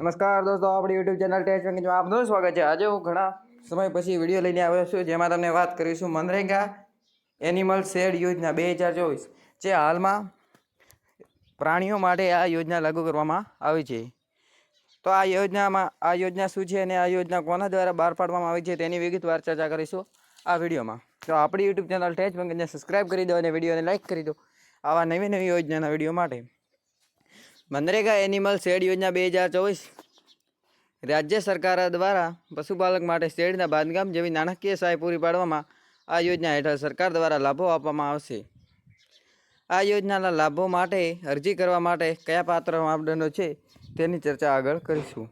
નમસ્કાર દોસ્તો, આપણી યુટ્યુબ ચેનલ ટેસ્ટ બેંકમાં આપનું સ્વાગત છે. આજે હું ઘણા સમય પછી વીડિયો લઈને આવ્યો છું, જેમાં તમને વાત કરીશું મનરેગા એનિમલ શેડ યોજના બે હજાર ચોવીસ, જે હાલમાં પ્રાણીઓ માટે આ યોજના લાગુ કરવામાં આવી છે. તો આ યોજનામાં, આ યોજના શું છે અને આ યોજના કોના દ્વારા બહાર પાડવામાં આવી છે તેની વિગતવાર ચર્ચા કરીશું આ વિડીયોમાં. તો આપણી યુટ્યુબ ચેનલ ટેસ્ટ બેંકને સબસ્ક્રાઈબ કરી દો અને વિડીયોને લાઈક કરી દો આવા નવી નવી યોજનાના વીડિયો માટે. મનરેગા એનિમલ શેડ યોજના બે હજાર ચોવીસ. રાજ્ય સરકાર દ્વારા પશુપાલક માટે શેડના બાંધકામ જેવી નાણાકીય સહાય પૂરી પાડવામાં આ યોજના હેઠળ સરકાર દ્વારા લાભો આપવામાં આવશે. આ યોજનાના લાભો માટે અરજી કરવા માટે કયા પાત્ર માપદંડો છે તેની ચર્ચા આગળ કરીશું.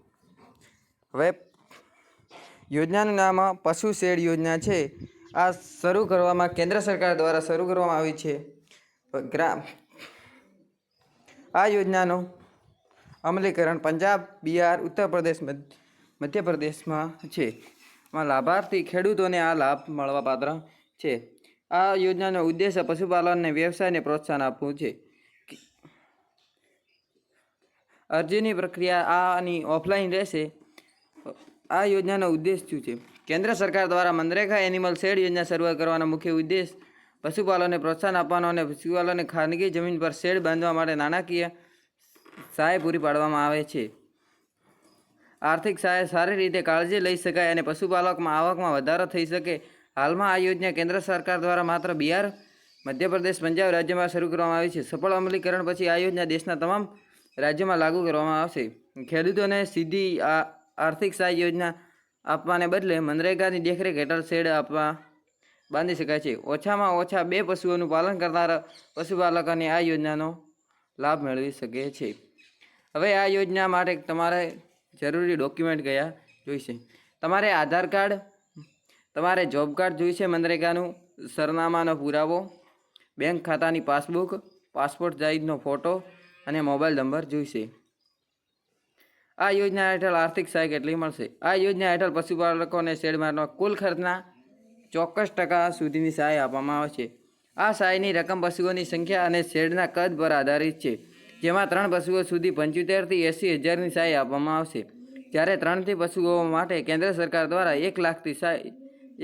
હવે યોજનાનું નામ પશુ શેડ યોજના છે. આ શરૂ કરવામાં કેન્દ્ર સરકાર દ્વારા શરૂ કરવામાં આવી છે. ગ્રામ આ યોજનાનું અમલીકરણ પંજાબ, બિહાર, ઉત્તર પ્રદેશ, મધ- મધ્યપ્રદેશમાં છે. માં લાભાર્થી ખેડૂતોને આ લાભ મળવા પાત્ર છે. આ યોજનાનો ઉદ્દેશ્ય પશુપાલનને વ્યવસાયને પ્રોત્સાહન આપવું છે. અરજીની પ્રક્રિયા આની ઓફલાઈન રહેશે. આ યોજનાનો ઉદ્દેશ શું છે? કેન્દ્ર સરકાર દ્વારા મનરેગા એનિમલ શેડ યોજના શરૂઆત કરવાનો મુખ્ય ઉદ્દેશ પશુપાલનને પ્રોત્સાહન આપવાનો અને પશુપાલનને ખાનગી જમીન પર શેડ બાંધવા માટે નાણાકીય સહાય પૂરી પાડવામાં આવે છે. આર્થિક સહાય સારી રીતે કાળજી લઈ શકાય અને પશુપાલકમાં આવકમાં વધારો થઈ શકે. હાલમાં આ યોજના કેન્દ્ર સરકાર દ્વારા માત્ર બિહાર, મધ્યપ્રદેશ, પંજાબ રાજ્યમાં શરૂ કરવામાં આવી છે. સફળ અમલીકરણ પછી આ યોજના દેશના તમામ રાજ્યોમાં લાગુ કરવામાં આવશે. ખેડૂતોને સીધી આ આર્થિક સહાય યોજના આપવાને બદલે મનરેગાની દેખરેખ હેઠળ શેડ આપવા બાંધી શકાય છે. ઓછામાં ઓછા બે પશુઓનું પાલન કરનારા પશુપાલકોને આ યોજનાનો લાભ મેળવી શકે છે. હવે આ યોજના માટે તમારે જરૂરી ડોક્યુમેન્ટ કયા જોઈશે? તમારે આધાર કાર્ડ, તમારે જોબ કાર્ડ જોઈશે મનરેગાનું, સરનામાનો પુરાવો, બેંક ખાતાની પાસબુક, પાસપોર્ટ સાઇઝનો ફોટો અને મોબાઈલ નંબર જોઈશે. આ યોજના હેઠળ આર્થિક સહાય કેટલી મળશે? આ યોજના હેઠળ પશુપાલકોને શેડમાં કુલ ખર્ચના ચોક્કસ ટકા સુધીની સહાય આપવામાં આવે છે. આ સહાયની રકમ પશુઓની સંખ્યા અને શેડના કદ પર આધારિત છે, જેમાં ત્રણ પશુઓ સુધી પંચોતેરથી એંસી હજારની સહાય આપવામાં આવશે. જ્યારે ત્રણથી પશુઓ માટે કેન્દ્ર સરકાર દ્વારા એક લાખથી સહાય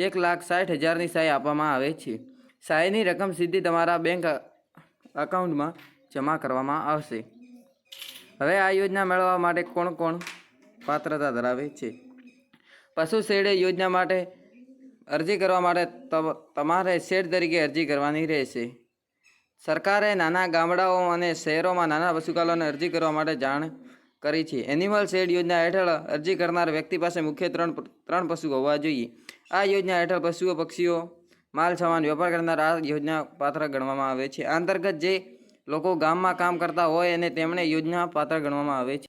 એક લાખ સાઠ હજારની સહાય આપવામાં આવે છે. સહાયની રકમ સીધી તમારા બેંક અકાઉન્ટમાં જમા કરવામાં આવશે. હવે આ યોજના મેળવવા માટે કોણ કોણ પાત્રતા ધરાવે છે? પશુ શેડે યોજના માટે અરજી કરવા માટે તમ- તમારે શેડ તરીકે અરજી કરવાની રહેશે. સરકારે નાના ગામડાઓ અને શહેરોમાં નાના પશુપાલકોને અરજી કરવા માટે જાણ કરી છે. એનિમલ શેડ યોજના હેઠળ અરજી કરનાર વ્યક્તિ પાસે મુખ્ય ત્રણ ત્રણ પશુ હોવા જોઈએ. આ યોજના હેઠળ પશુઓ, પક્ષીઓ, માલ, સામાન, વેપાર કરનાર આ યોજના પાત્ર ગણવામાં આવે છે. આ અંતર્ગત જે લોકો ગામમાં કામ કરતા હોય અને તેમણે યોજના પાત્ર ગણવામાં આવે છે.